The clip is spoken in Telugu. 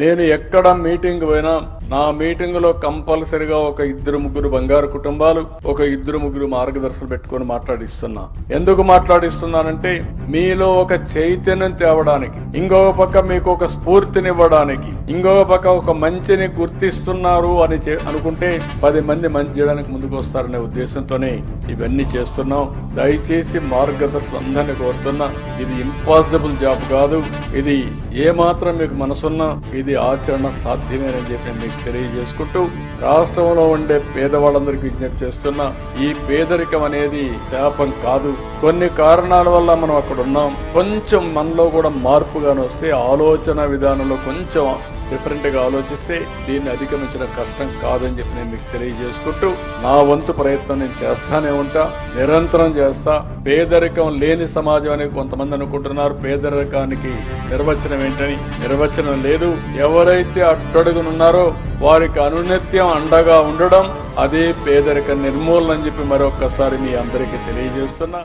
నేను ఎక్కడ మీటింగ్ పోయినా నా మీటింగ్లో కంపల్సరిగా ఒక ఇద్దరు ముగ్గురు బంగారు కుటుంబాలు ఒక ఇద్దరు ముగ్గురు మార్గదర్శకులు పెట్టుకొని మాట్లాడిస్తున్నా. ఎందుకు మాట్లాడిస్తున్నానంటే మీలో ఒక చైతన్యం తేవడానికి ఇంకొక పక్క మీకు ఒక స్ఫూర్తినివ్వడానికి ఇంకొక పక్క ఒక మంచిని గుర్తిస్తున్నారు అని చే- అనుకుంటే పది మంది మంచి చేయడానికి ముందుకు వస్తారనే ఉద్దేశంతోనే ఇవన్నీ చేస్తున్నాం. దయచేసి మార్గదర్శకులు అందరినీ కోరుతున్నా ఇది ఇంపాసిబుల్ జాబ్ కాదు. ఇది ఏ మాత్రం మీకు మనసున్నా ఇది ఆచరణ సాధ్యమేనని చెప్పి మీకు తెలియజేసుకుంటూ రాష్ట్రంలో ఉండే పేదవాళ్ళందరికీ విజ్ఞప్తి చేస్తున్నా ఈ పేదరికం అనేది శాపం కాదు. కొన్ని కారణాల వల్ల మనం అక్కడ ఉన్నాం. కొంచెం మనలో కూడా మార్పుగానే వస్తే ఆలోచన విధానంలో కొంచెం డిఫరెంట్గా ఆలోచిస్తే దీన్ని అధిగమించడం కష్టం కాదని చెప్పి నేను మీకు తెలియజేసుకుంటూ నా వంతు ప్రయత్నం నేను చేస్తానే ఉంటా నిరంతరం చేస్తా. పేదరికం లేని సమాజం అని కొంతమంది అనుకుంటున్నారు. పేదరికానికి నిర్వచనం ఏంటని? నిర్వచనం లేదు. ఎవరైతే అట్టడుగునున్నారో వారికి అనునిత్యం అండగా ఉండడం అదే పేదరిక నిర్మూలన అని చెప్పి మరొకసారి మీ అందరికీ తెలియజేస్తున్నా.